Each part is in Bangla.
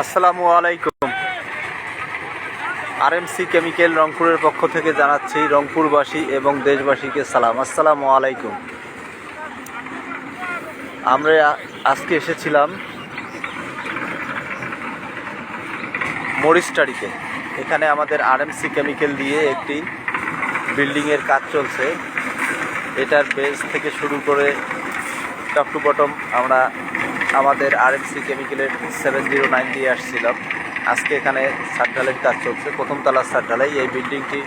আসসালামু আলাইকুম। আরএমসি কেমিক্যাল রংপুরের পক্ষ থেকে জানাচ্ছি রংপুরবাসী এবং দেশবাসীকে সালাম। আসসালামু আলাইকুম। আমরা আজকে এসেছিলাম মরিস্টারিতে এখানে আমাদের আরএমসি কেমিক্যাল দিয়ে একটি বিল্ডিংয়ের কাজ চলছে। এটার বেস থেকে শুরু করে টপ টু বটম আমরা আমাদের আরএমসি কেমিক্যালের সেভেন জিরো নাইন দিয়ে আসছিলাম আজকে এখানে সাত ঢালাইয়ের কাজ চলছে। প্রথম তলার সাত ঢালাই এই বিল্ডিংটি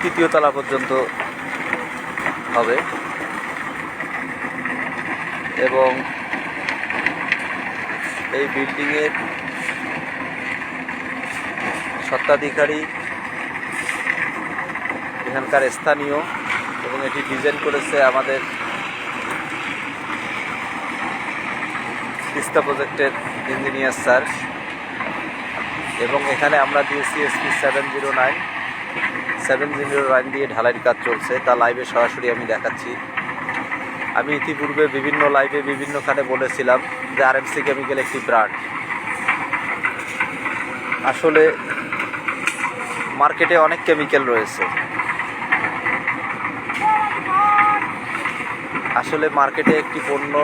তৃতীয় তলা পর্যন্ত হবে। এবং এই বিল্ডিংয়ের স্বত্বাধিকারী এখানকার স্থানীয় এবং এটি ডিজাইন করেছে আমাদের তিস্তা প্রজেক্টের ইঞ্জিনিয়ার স্যার। এবং এখানে আমরা দিয়েছি SP seven zero nine. Seven zero nine দিয়ে ঢালাইয়ের কাজ চলছে। তা লাইভে সরাসরি আমি দেখাচ্ছি। আমি ইতিপূর্বে বিভিন্ন লাইভে বিভিন্নখানে বলেছিলাম যে আরএমসি কেমিক্যাল একটি ব্র্যান্ড। আসলে মার্কেটে অনেক কেমিক্যাল রয়েছে। আসলে মার্কেটে একটি পণ্য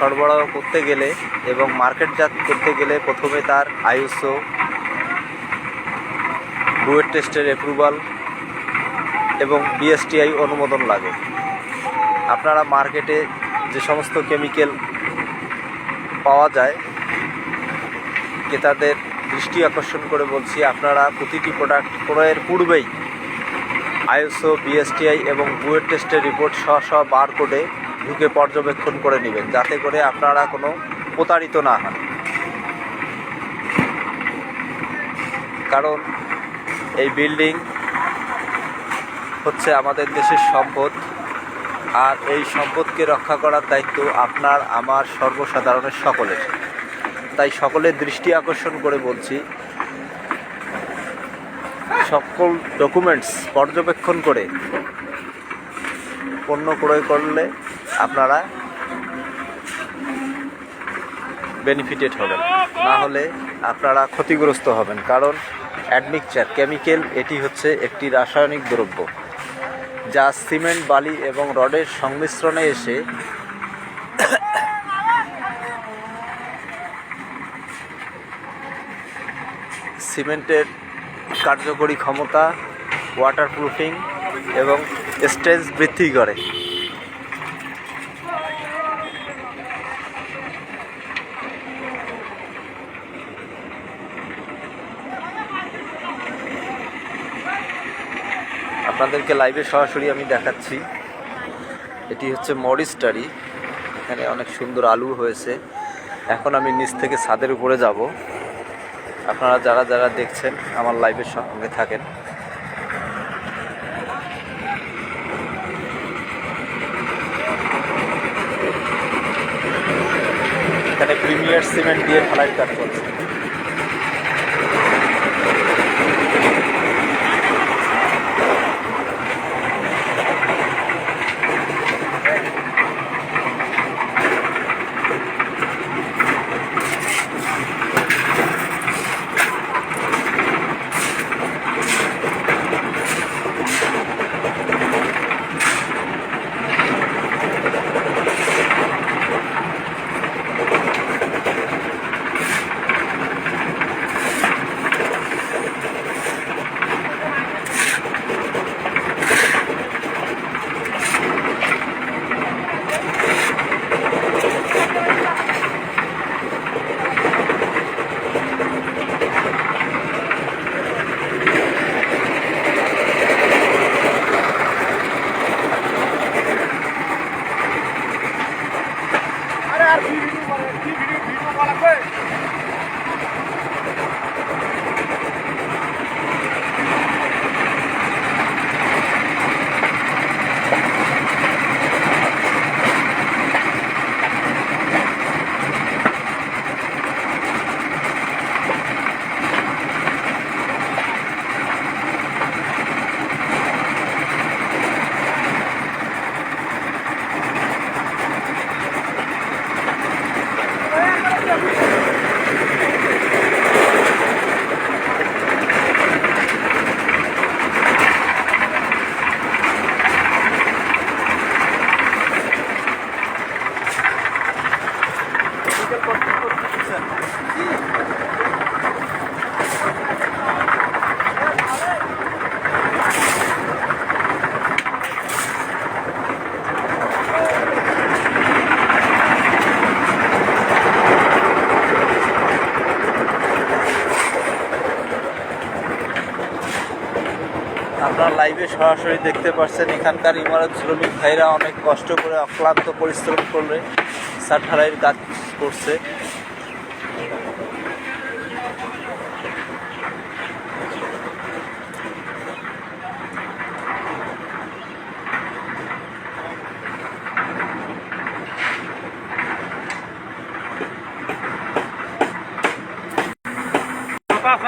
সরবরাহ করতে গেলে এবং মার্কেটজাত করতে গেলে প্রথমে তার আইএসও বুয়েট টেস্টের অ্যাপ্রুভাল এবং বিএসটিআই অনুমোদন লাগে। আপনারা মার্কেটে যে সমস্ত কেমিক্যাল পাওয়া যায়, ক্রেতাদের দৃষ্টি আকর্ষণ করে বলছি, আপনারা প্রতিটি প্রোডাক্ট ক্রয়ের পূর্বেই আইএসও বিএসটিআই এবং বুয়েট টেস্টের রিপোর্ট সহ সহ বার কোডে ঢুকে পর্যবেক্ষণ করে নেবেন, যাতে করে আপনারা কোনো প্রতারিত না হন। কারণ এই বিল্ডিং হচ্ছে আমাদের দেশের সম্পদ, আর এই সম্পদকে রক্ষা করার দায়িত্ব আপনার, আমার সর্বসাধারণের সকলের। তাই সকলের দৃষ্টি আকর্ষণ করে বলছি, সকল ডকুমেন্টস পর্যবেক্ষণ করে পণ্য ক্রয় করলে আপনারা বেনিফিটেড হবেন। না হলে আপনারা ক্ষতিগ্রস্ত হবেন, কারণ অ্যাডমিকচার কেমিক্যাল এটি হচ্ছে একটি রাসায়নিক দ্রব্য, যা সিমেন্ট বালি এবং রডের সংমিশ্রণে এসে সিমেন্টের কার্যকরী ক্ষমতা ওয়াটার ওয়াটারপ্রুফিং এবং স্ট্রেস বৃদ্ধি করে। আপনাদেরকে লাইভে সরাসরি আমি দেখাচ্ছি। এটি হচ্ছে মরিস্টারি এখানে অনেক সুন্দর আলু হয়েছে। এখন আমি নিচ থেকে ছাদের উপরে যাব। আপনারা যারা যারা দেখছেন, আমার লাইভের সঙ্গে থাকেন। এখানে প্রিমিয়ার সিমেন্ট দিয়ে ঢালাই কাজ চলছে লাইভে সরাসরি দেখতে পাচ্ছেন এখানকার ইমারত শ্রমিক ভাইরা অনেক কষ্ট করে অক্লান্ত পরিশ্রম করলে সার ঢালাইয়ের কাজ করছে।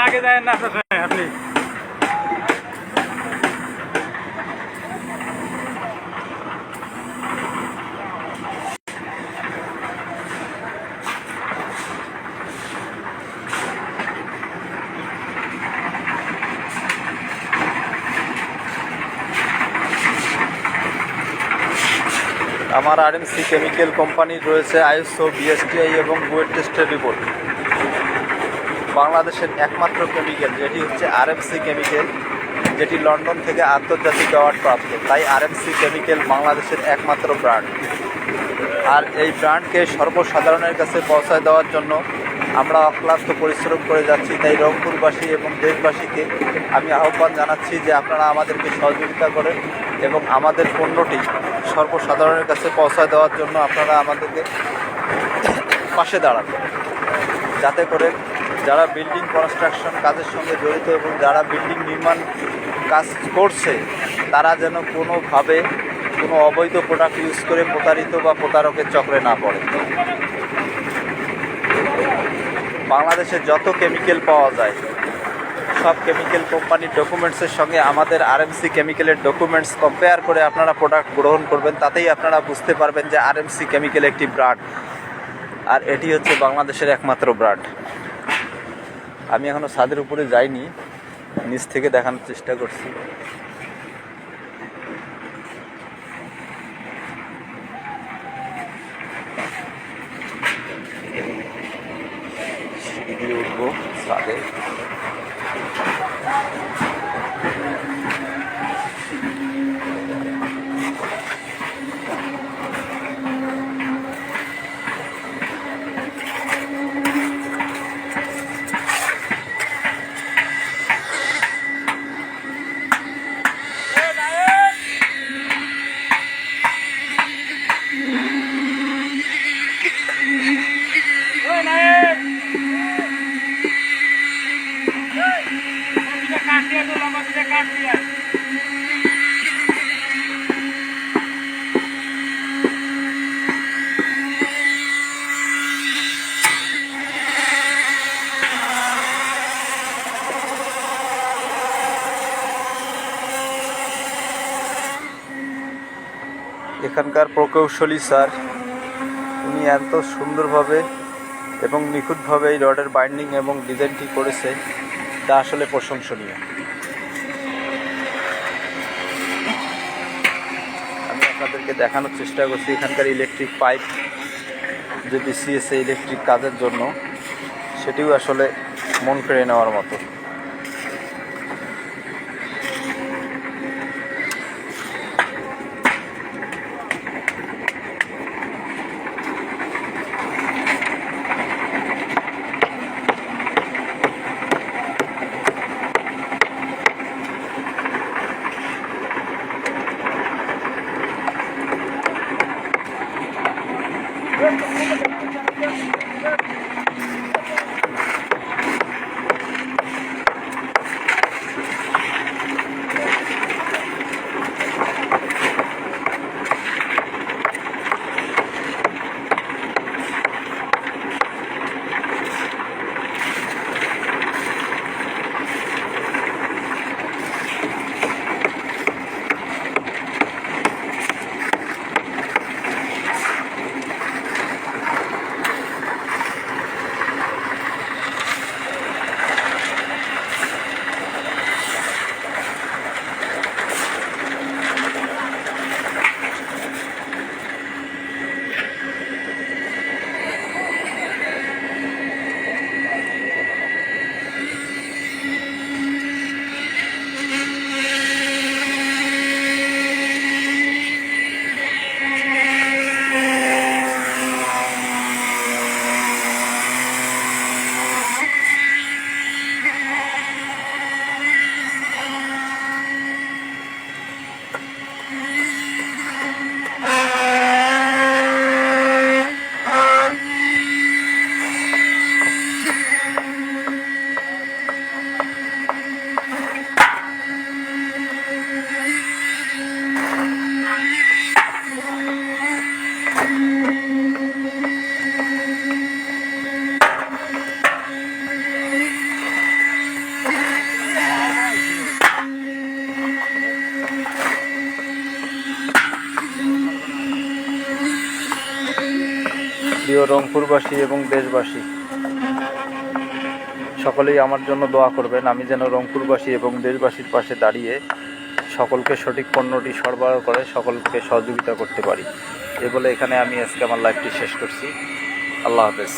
আগে যায় না আমার আরএমসি কেমিক্যাল কোম্পানির রয়েছে, আইএসও, বিএসটিআই এবং বুয়েট টেস্টের রিপোর্ট। বাংলাদেশের একমাত্র কেমিক্যাল, যেটি হচ্ছে আর আরএমসি কেমিক্যাল, যেটি লন্ডন থেকে আন্তর্জাতিক অ্যাওয়ার্ড প্রাপ্ত। তাই আর আরএমসি কেমিক্যাল বাংলাদেশের একমাত্র ব্র্যান্ড। আর এই ব্র্যান্ডকে সর্বসাধারণের কাছে পৌঁছায় দেওয়ার জন্য আমরা অক্লান্ত পরিশ্রম করে যাচ্ছি। তাই রংপুরবাসী এবং দেশবাসীকে আমি আহ্বান জানাচ্ছি যে আপনারা আমাদেরকে সহযোগিতা করেন এবং আমাদের পণ্যটি সর্বসাধারণের কাছে পৌঁছায় দেওয়ার জন্য আপনারা আমাদেরকে পাশে দাঁড়ান। যাতে করে যারা বিল্ডিং কনস্ট্রাকশন কাজের সঙ্গে জড়িত এবং যারা বিল্ডিং নির্মাণ কাজ করছে, তারা যেন কোনোভাবে কোনো অবৈধ প্রোডাক্ট ইউজ করে প্রতারিত বা প্রতারকের চক্রে না পড়ে। বাংলাদেশে যত কেমিক্যাল পাওয়া যায় সব কেমিক্যাল কোম্পানির ডকুমেন্টসের সঙ্গে আমাদের আর আরএমসি কেমিক্যালের ডকুমেন্টস কম্পেয়ার করে আপনারা প্রোডাক্ট গ্রহণ করবেন, তাতেই আপনারা বুঝতে পারবেন যে আর আরএমসি কেমিক্যাল একটি ব্র্যান্ড আর এটি হচ্ছে বাংলাদেশের একমাত্র ব্র্যান্ড আমি এখনও ছাদের উপরে যাইনি, নিচ থেকে দেখানোর চেষ্টা করছি। এখানকার প্রকৌশলী স্যার, উনি এত সুন্দরভাবে এবং নিখুঁতভাবে এই রডের বাইন্ডিং এবং ডিজাইনটি করেছে, তা আসলে প্রশংসনীয় আমি আপনাদেরকে দেখানোর চেষ্টা করছি। এখানকার ইলেকট্রিক পাইপ যে বিসিএসএ ইলেকট্রিক কাজের জন্য, সেটিও আসলে মন কেড়ে নেওয়ার মতো। প্রিয় রংপুরবাসী এবং দেশবাসী, সকলেই আমার জন্য দোয়া করবেন। আমি যেন রংপুরবাসী এবং দেশবাসীর পাশে দাঁড়িয়ে সকলকে সঠিক পণ্যটি সরবরাহ করে, সকলকে সহযোগিতা করতে পারি। এ বলে এখানে আমি আজকে আমার লাইফটি শেষ করছি। আল্লাহ হাফেজ।